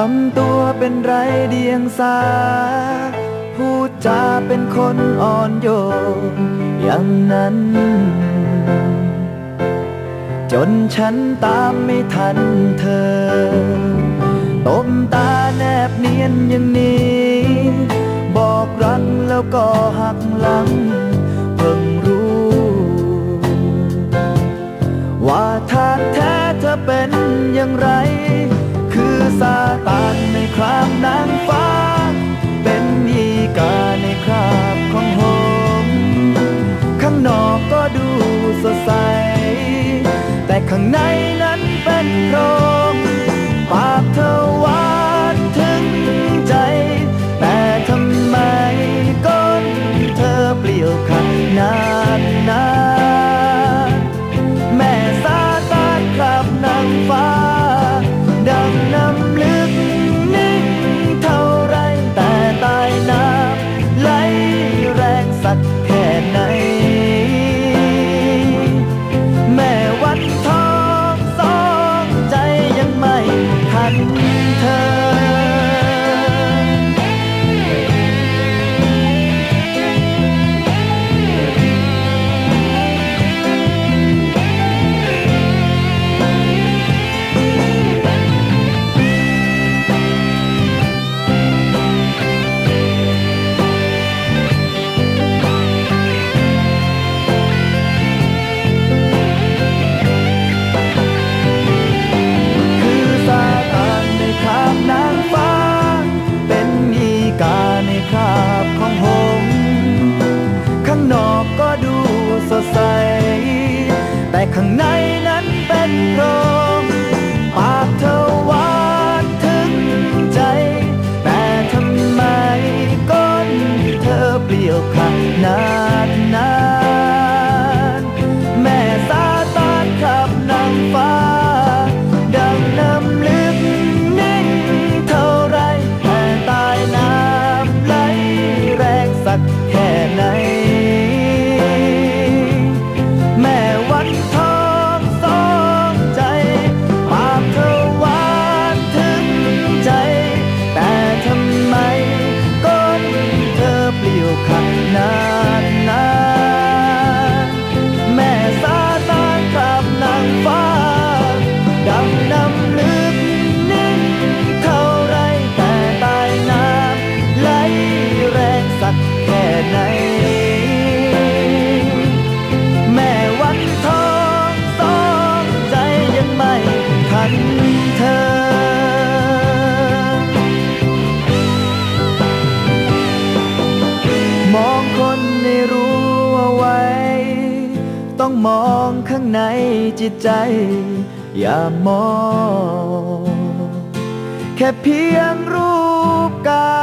ทำตัวเป็นไรเดียงสา พูดจาเป็นคนอ่อนโยนอย่างนั้น จนฉันตามไม่ทันเธอตบตาแนบเนียนอย่างนี้ บอกรักแล้วก็หักหลัง เพิ่งรู้ ว่าทางแท้เธอเป็นอย่างไร อซาตานในคราบนางฟ้า เป็นยีกาในคราบของโฮมข้างนอกก็ดูสดใส แต่ข้างในนั้นเป็นโคร ทัน ข้างในนั้นเป็นโพร ต้องมองข้างในจิตใจ อย่ามอง แค่เพียงรูปกาย